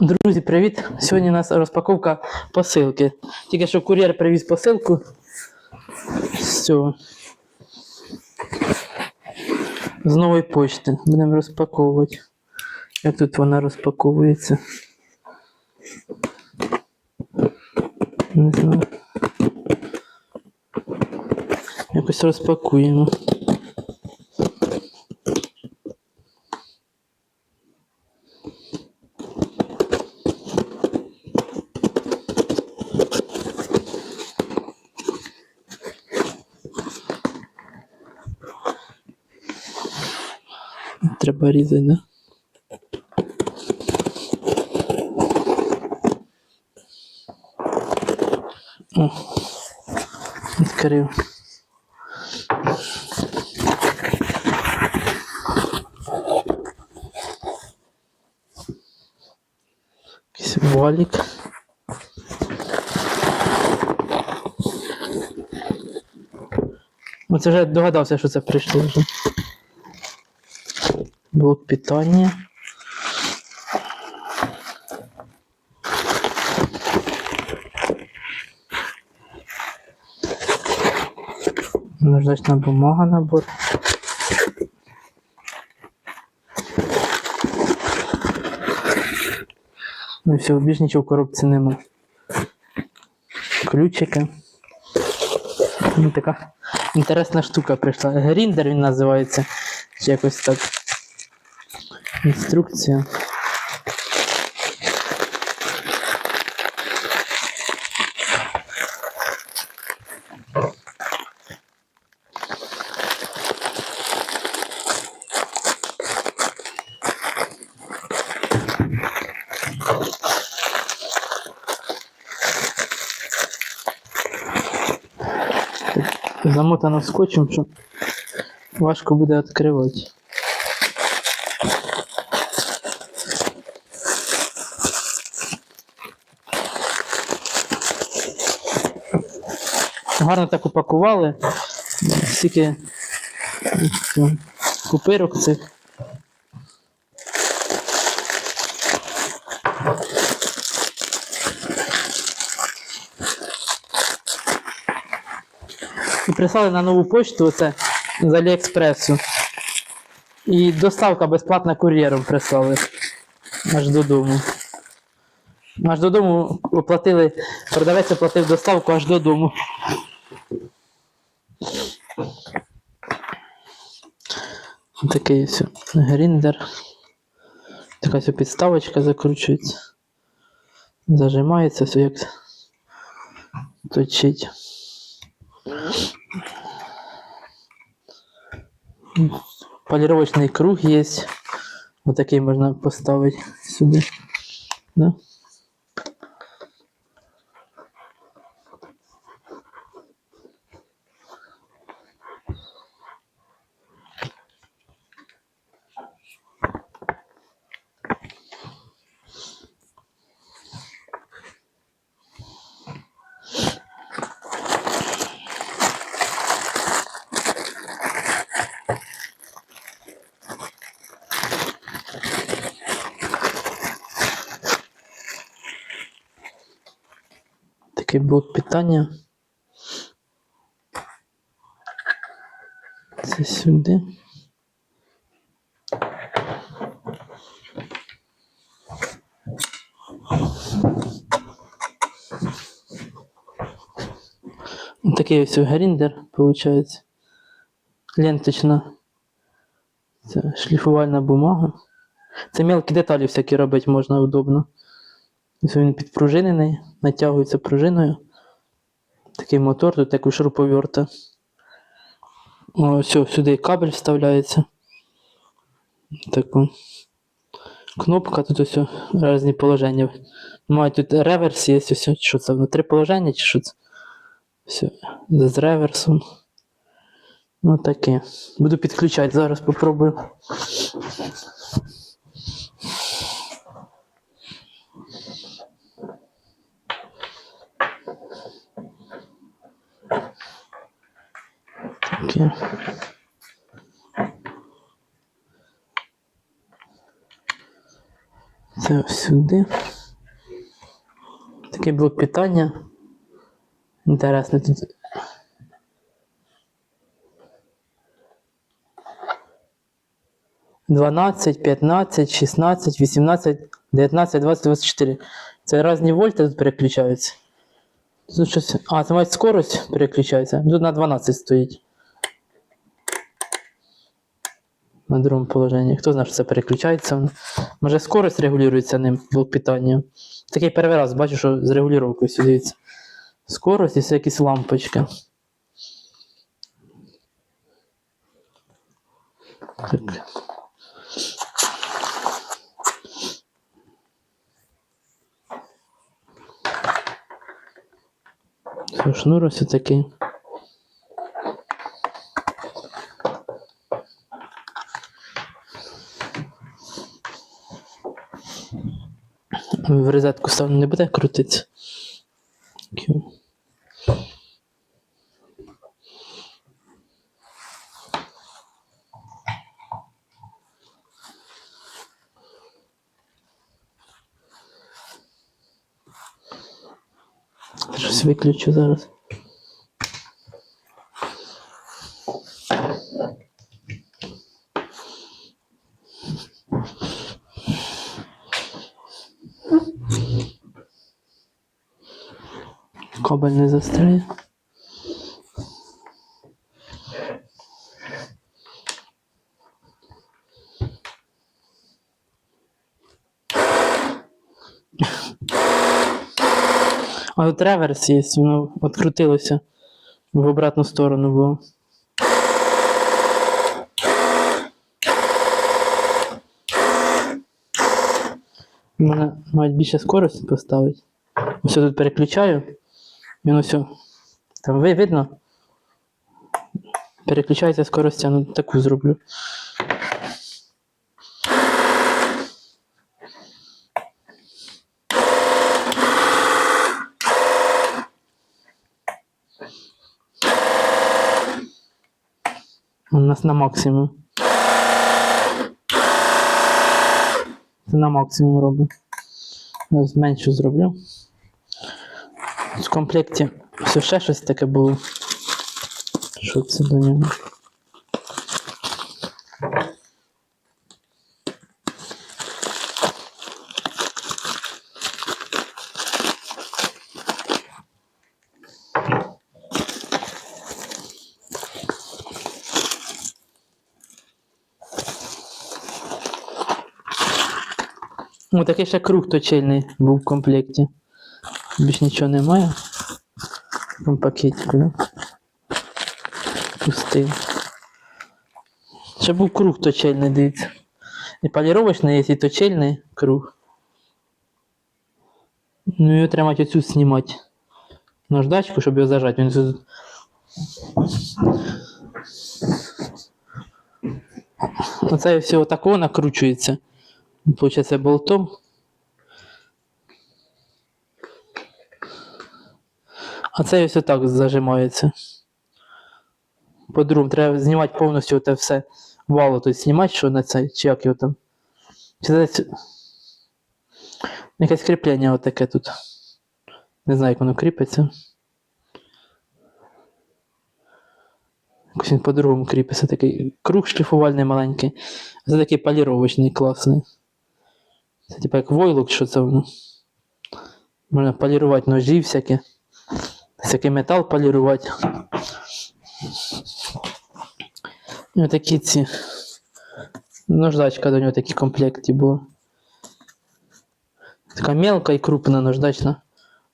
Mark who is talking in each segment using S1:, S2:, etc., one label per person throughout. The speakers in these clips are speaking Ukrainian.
S1: Друзі, привіт! Сьогодні у нас розпаковка посилки. Тільки що кур'єр привіз посилку. з цього. З нової почти. Будемо розпаковувати. Як тут вона розпаковується? Не знаю. Якось розпакуємо. Треба різати, да? О, відкрив. Якийсь валік. Оце вже догадався, що це прийшло вже. Блок питання. Наждачна бумага набор. Ну все, більш нічого в коробці нема. Ключики. Ну, така інтересна штука прийшла. Гріндер він називається. Чи якось так. Інструкція. Замотано скотчем, що важко буде відкривати. Гарно так упакували. Стільки цю, купирок цих. І прислали на нову почту оце з Аліекспресу. І доставка безплатна кур'єром прислали. Аж додому. Аж додому оплатили, продавець оплатив доставку аж додому. Такий ось гріндер. Така ось підставочка закручується. Зажимається все як точить. Полировочный круг есть. Вот такие можно поставить сюда. Да? Такий блок питання. Це сюди. Такий ось гріндер, виходить. Ленточна. Це шліфувальна бумага. Це мелкі деталі всякі робити можна удобно. Ось він підпружинений, натягується пружиною. Такий мотор, тут як у шуруповерта. Ось сюди кабель вставляється. Таку. Кнопка, тут ось різні положення. Мають тут реверс є, ось, що це внутрі положення, чи що це? Все, з реверсом. Ну таке. Буду підключати, зараз попробую. Таке. Це ось сюди. Такий блок питання. Інтересно тут. Дванадцять, п'ятнадцять, шістнадцять, вісімнадцять, дев'ятнадцять, двадцять, двадцять чотири. Це різні вольти тут переключаються. Тут щось. А, це має скорость переключається. Тут на 12 стоїть. На другому положенні. Хто знає, що це переключається? Може скорость регулюється ним блок питання. Такий перший раз бачу, що з регулювання сюди. дивіться. Скорость і це якісь лампочки. Так. Шнур ось такий. В розетку ставлю не буде крутитися. Щось виключу зараз. Кабель не застряє. А тут реверс є, воно відкрутилося в обратну сторону було. Мене мають більше скорості поставити. Ось я тут переключаю. Він ось. Там ви видно? Переключається скорость, я ну таку зроблю. У нас на максимум. Це на максимум. Я Зменшу зроблю. В комплекті все ще щось таке було. Що це до нього? О, такий ще круг точильний був в комплекті. Більш нічого немає. Там пакетик, да? Пустий. Ще був круг точильний, дивіться. І поліровочний є, і точильний круг. Ну його треба оцю знімати. Наждачку, щоб його зажати. Він тут... Оце все отако накручується. Получається болтом. А це ось отак зажимається. По-другому, треба знімати повністю те все вало, тобто знімати, що на це, чи як його там. Чи це якесь кріплення отаке тут. Не знаю, як воно кріпиться. Якось він по-другому кріпиться. Такий круг шліфувальний маленький. Це такий поліровочний, класний. Це типа як войлок, що це воно. Можна полірувати ножі всякі. Всякий метал полірувати. І отакі ці. Наждачка до нього такі в комплекті була. Така мелка і крупна наждачна.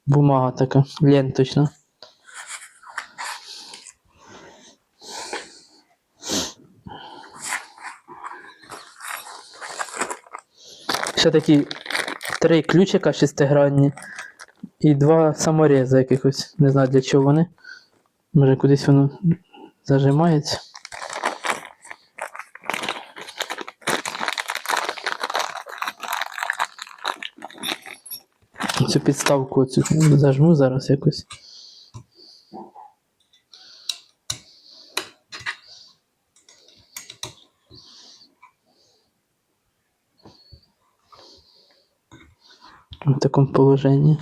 S1: Бумага така, ленточна. Ще такі три ключика шестигранні і два саморези якихось. Не знаю для чого вони. Може кудись воно зажимається. Цю підставку оцю зажму зараз якось. в такому положенні.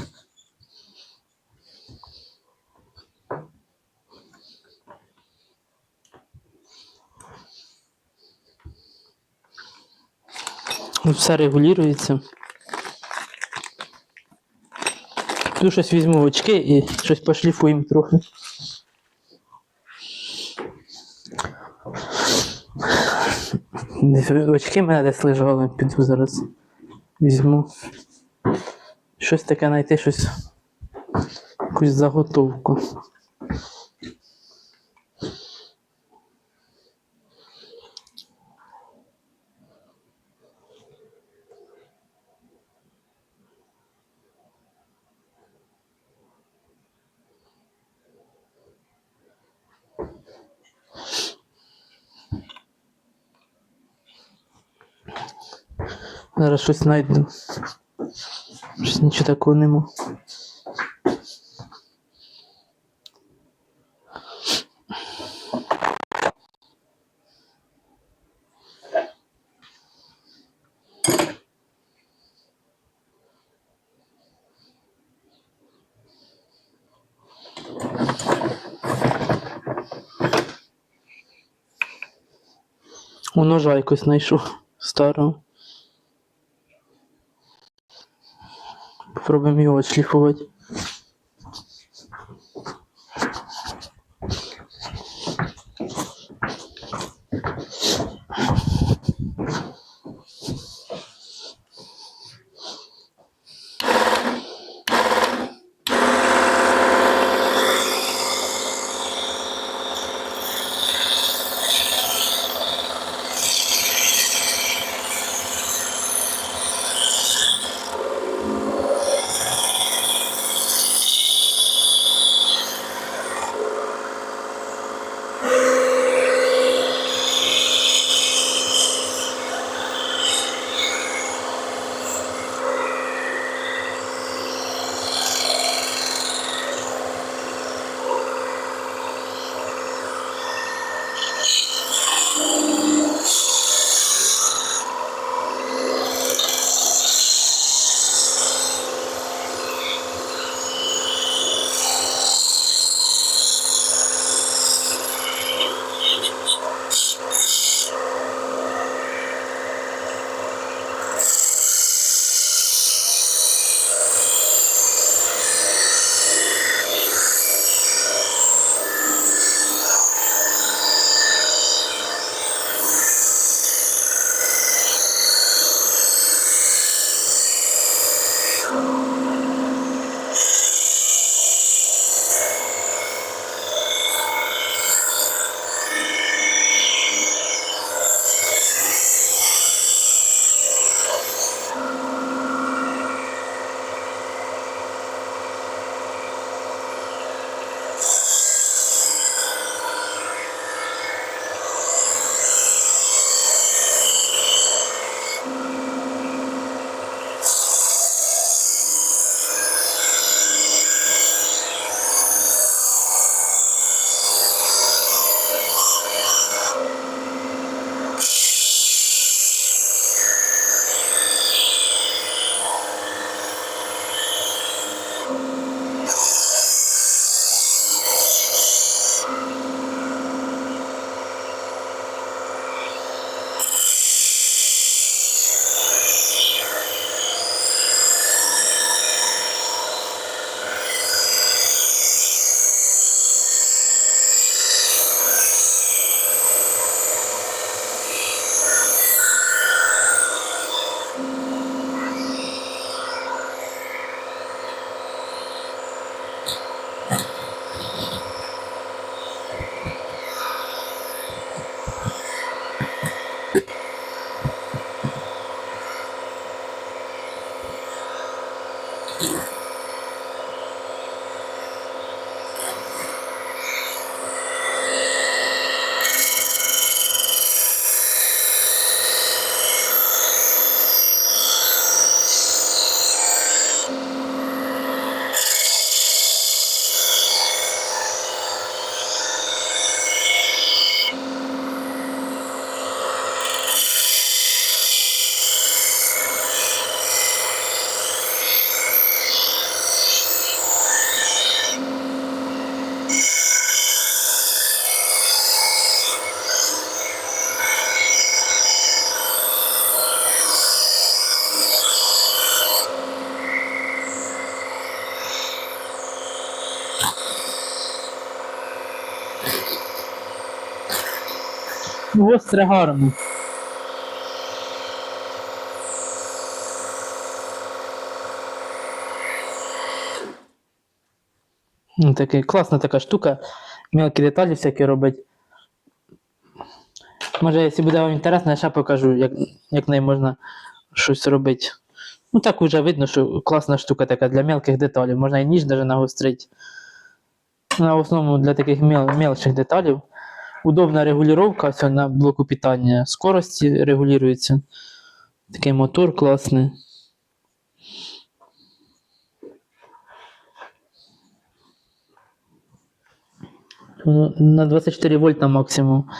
S1: Все регулюється. Тут щось візьму в очки і щось пошліфуємо трохи. Очки мене десь лежали, піду зараз візьму. Щось таке знайти, щось. Якусь заготовку. Зараз щось знайду. Щось нічого такого нема. У ножа якось знайшов старого. Попробуємо його шліфувати. Гостре гарно. Ну, Такий, класна така штука. Мелкі деталі всякі робить. Може, якщо буде вам інтересно, я ще покажу, як, як нею можна щось робити. Ну так уже видно, що класна штука така для мелких деталей. Можна і ніж навіть нагострити. Ну, а в основному для таких мел, мелких деталей. Удобна регулювання все на блоку питання. Скорості регулюється. Такий мотор класний. На 24 вольта максимум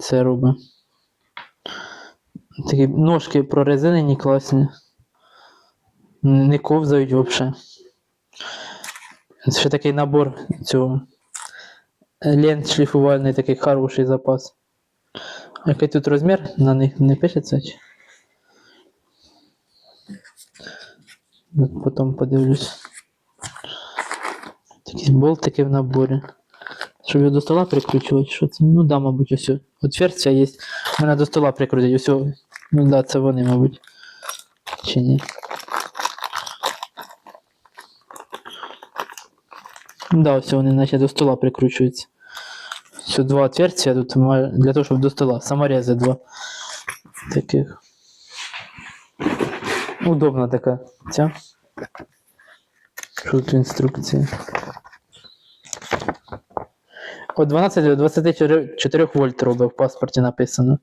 S1: це робить. Такі ножки прорезинені класні. Не ковзають взагалі. Ще такий набор цього. Лент шліфувальний такий хороший запас. Який тут розмір на них не пишеться? Потім подивлюсь. Такі болтики в наборі. Щоб його до стола прикручувати, що це? Ну да, мабуть, ось. Отверстя є. Мене до стола прикрутять. Ось. Ну да, це вони, мабуть. Чи ні? Да, ось вони наче до стола прикручуються. Все, два отверстия тут для того, щоб до стола. Саморези два. Таких. Удобна така ця. Що тут інструкція? От 12 до 24 вольт робить в паспорті написано.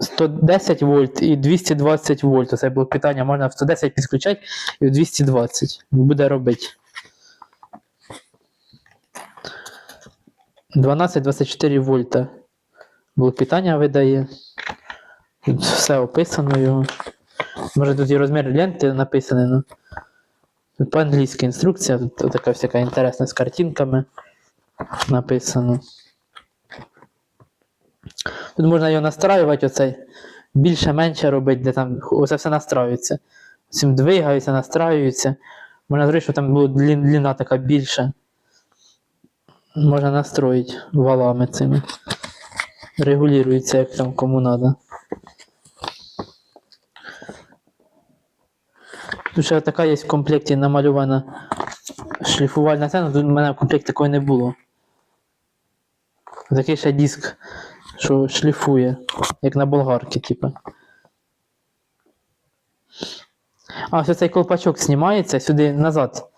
S1: 110 вольт і 220 вольт. Це блок питання можна в 110 підключати і в 220. Буде робити. 12-24 вольта. Блок питання видає. Тут все описано його. Може тут і розмір ленти написаний, ну. Тут по-англійськи інструкція, тут така всяка інтересна з картинками написано. Тут можна його настраювати, оцей. Більше-менше робити, де там оце все настраюється. Цим двигаються, настраюються. Можна зробити, щоб там була длін- длина така більша. Можна настроїти валами цими. Регулюється, як там кому треба. Тут ще така є в комплекті намальована шліфувальна цена, тут в мене в комплекті такої не було. Такий ще диск, що шліфує, як на болгарки, типу. А, ось цей колпачок знімається сюди назад.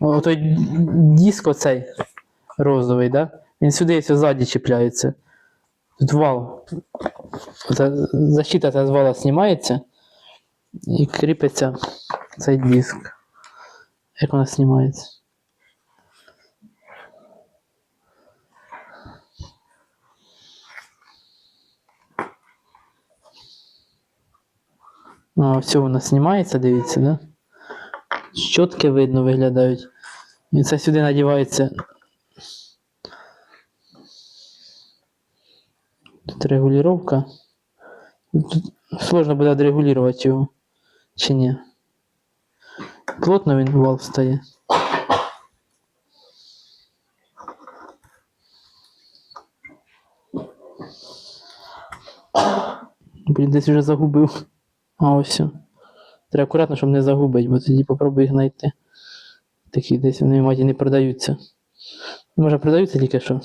S1: О, той диск оцей розовий, да? Він сюди ззаді чіпляється. Тут вал. Защита з вала знімається і кріпиться цей диск. Як вона знімається? А, все, вона знімається, дивіться, да? Щотки видно виглядають. І це сюди надівається. Регулювання. Тут сложно буде відрегулювати його. Чи ні? Плотно він вал встає. Блін, десь вже загубив. А ось. все. Треба акуратно, щоб не загубити, бо тоді попробую їх знайти. Такі десь вони мабуть, не продаються. Може продаються тільки що.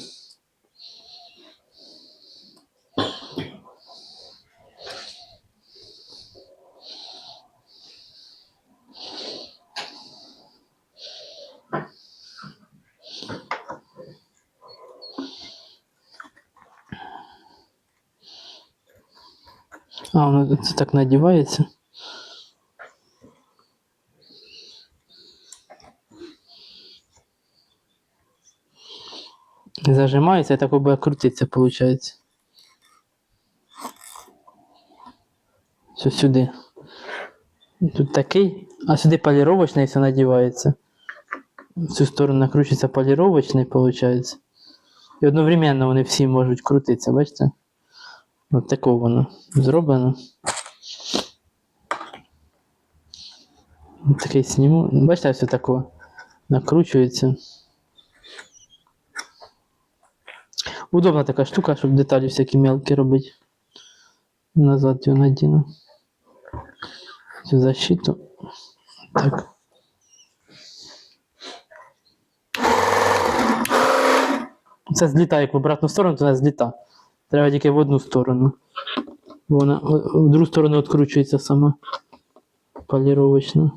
S1: А, воно це так надівається. Зажимається і так буде крутитися, виходить. Все сюди. Тут такий, а сюди поліровочний все надівається. В цю сторону накручується поліровочний, виходить. І одновременно вони всі можуть крутитися, бачите? От такого воно зроблено. Такий сніму. Бачите, все такого накручується. Удобна така штука, щоб деталі всякі мелкі робити. Назад його надіну. Цю защиту. Так. Це злітає як в обратну сторону, то не зліта. Треба тільки в одну сторону. Вона в другу сторону відкручується сама. Поліровочно.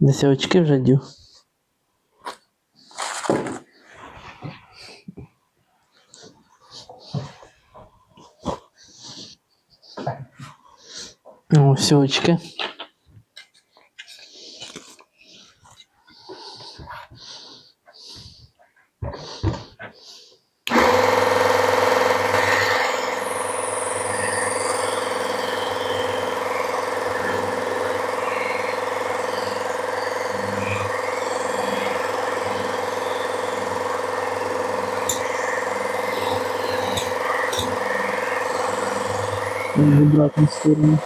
S1: Десь очки вже дів. О, все очки. В обратную сторону.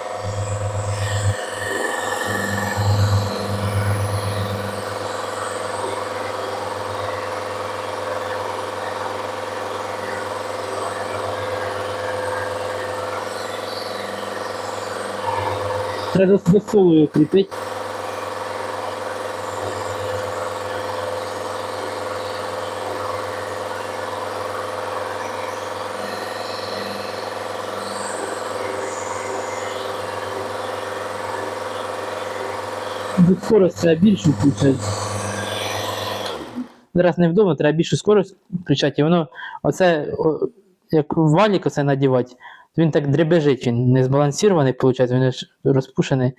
S1: Треба столу його кріпити. Скорость треба більшу включати. Зараз невдобно, треба більшу скорость включати, і воно оце, як валік оце надівати, він так дребежить, він не збалансований, виходить, він розпушений.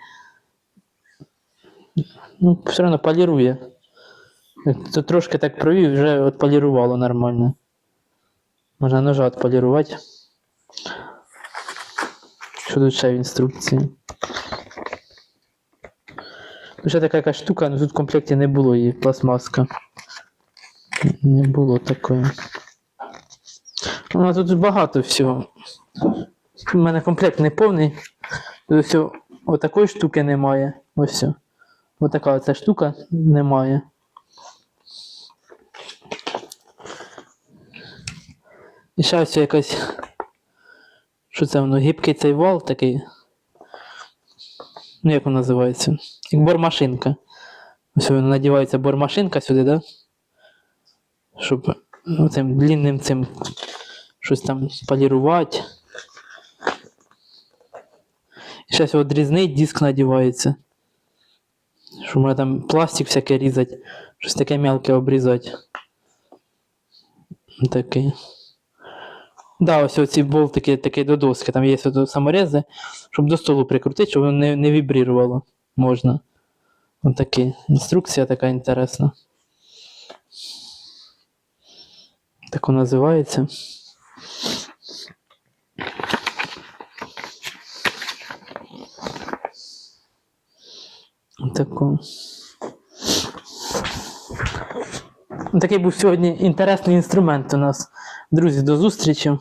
S1: Ну, все одно полірує. То трошки так провів, вже отполірувало нормально. Можна ножа отполірувати. Що тут ще в інструкції? Ну, Ще така якась штука, але тут в комплекті не було її пластмаска. Не було такої. Ну, а тут багато всього. У мене комплект не повний. Все, отакої штуки немає. Ось все. Отака оця штука немає. І ще ось якась. Що це воно? Гібкий цей вал такий. Ну, як воно називається? Як бормашинка. Ось надівається бормашинка сюди, да? Щоб цим длинним цим щось там полірувати. Ще ось дрізний диск надівається. Що можна там пластик всяке різати, щось таке мелке обрізати. Такий. Да, ось оці болтики такі до доски, там є саморези, щоб до столу прикрутити, щоб воно не, не вібрірувало. Можна. Ось такі. Інструкція така інтересна. Так воно називається. Таку. Такий був сьогодні інтересний інструмент у нас. Друзі, до зустрічі.